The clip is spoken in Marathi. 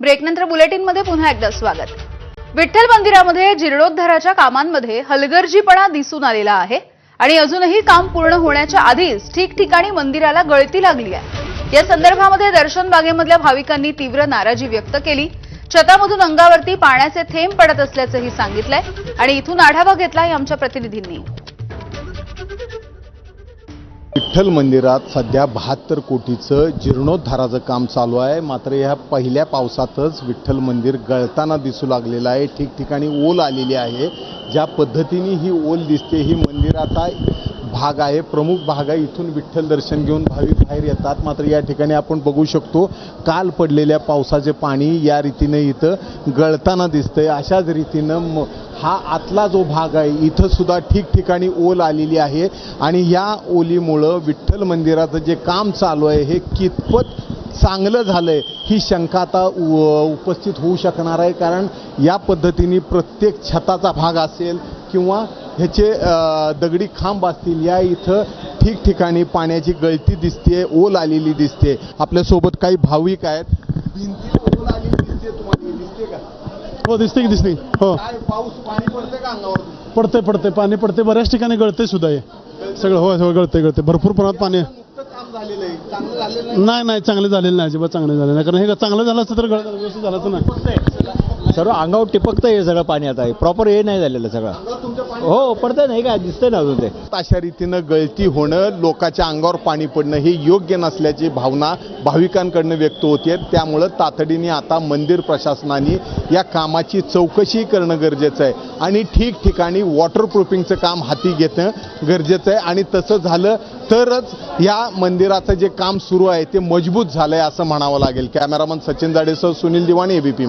ब्रेकनंतर बुलेटिनमध्ये पुन्हा एकदा स्वागत. विठ्ठल मंदिरामध्ये जीर्णोद्धाराच्या कामांमध्ये हलगर्जीपणा दिसून आलेला आहे आणि अजूनही काम पूर्ण होण्याच्या आधीच ठिकठिकाणी मंदिराला गळती लागली आहे. या संदर्भामध्ये दर्शन बागेमधल्या भाविकांनी तीव्र नाराजी व्यक्त केली. छतामधून अंगावरती पाण्याचे थेंब पडत असल्याचंही सांगितलंय आणि इथून आढावा घेतलाय आमच्या प्रतिनिधींनी. विठ्ठल मंदिरात सध्या बहात्तर कोटीचं जीर्णोद्धाराचं काम चालू आहे. मात्र ह्या पहिल्या पावसातच विठ्ठल मंदिर गळताना दिसू लागलेलं आहे. ठिकठिकाणी ओल आलेली आहे. ज्या पद्धतीने ही ओल दिसते ही मंदिराचा भाग आहे प्रमुख भाग आहे इथून विठ्ठल दर्शन घेऊन भाविक बाहेर येतात. मात्र या ठिकाणी आपण बघू शकतो काल पडलेल्या पावसाचे पाणी या रीतीनं इथं गळताना दिसतंय. अशाच रीतीनं म- हा आतला जो भाग आहे इथं सुद्धा ठिकठिकाणी ओल आलेली आहे. आणि या ओलीमुळं विठ्ठल मंदिराचं जे काम चालू आहे हे कितपत चांगलं झालं आहे ही शंका आता उपस्थित होऊ शकणार आहे. कारण या पद्धतीने प्रत्येक छताचा भाग असेल किंवा ह्याचे दगडी खांब असतील या इथं ठिकठिकाणी पाण्याची गळती दिसते ओल आलेली दिसते आपल्यासोबत काही भाविक आहेत. भिंती ओल आलेली दिसते तुम्हाला दिसते का हो दिसते की दिसते हो. काय पाऊस पाणी पडते पडते पडते पाणी पडते बऱ्याच ठिकाणी गळते सुद्धा हे. सगळं होय होय गळते गळते भरपूर प्रमाणात पाणी. नाही. नाही चांगले झालेले नाही अजिबात चांगले झाले नाही. कारण हे चांगलं झालं असतं तर गळ व्यवस्थित झालं असतं नाही सर्व अंगावर टिपकतं हे सगळं पाणी आता. प्रॉपर हे नाही झालेलं सगळं. हो पडतंय नाही का दिसतंय ना अजून ते. अशा रीतीनं गळती होणं लोकांच्या अंगावर पाणी पडणं हे योग्य नसल्याची भावना भाविकांकडनं व्यक्त होते त्यामुळं तातडीने आता मंदिर प्रशासनाने या कामाची चौकशी करणं गरजेचं आहे. आणि ठिकठिकाणी वॉटरप्रूफिंगचं काम हाती घेणं गरजेचं आहे. आणि तसं झालं तरच या मंदिराचं जे काम सुरू आहे ते मजबूत झालं आहे असं म्हणावं लागेल. कॅमेरामन सचिन जाडेसह सुनील दिवाणी एबीपी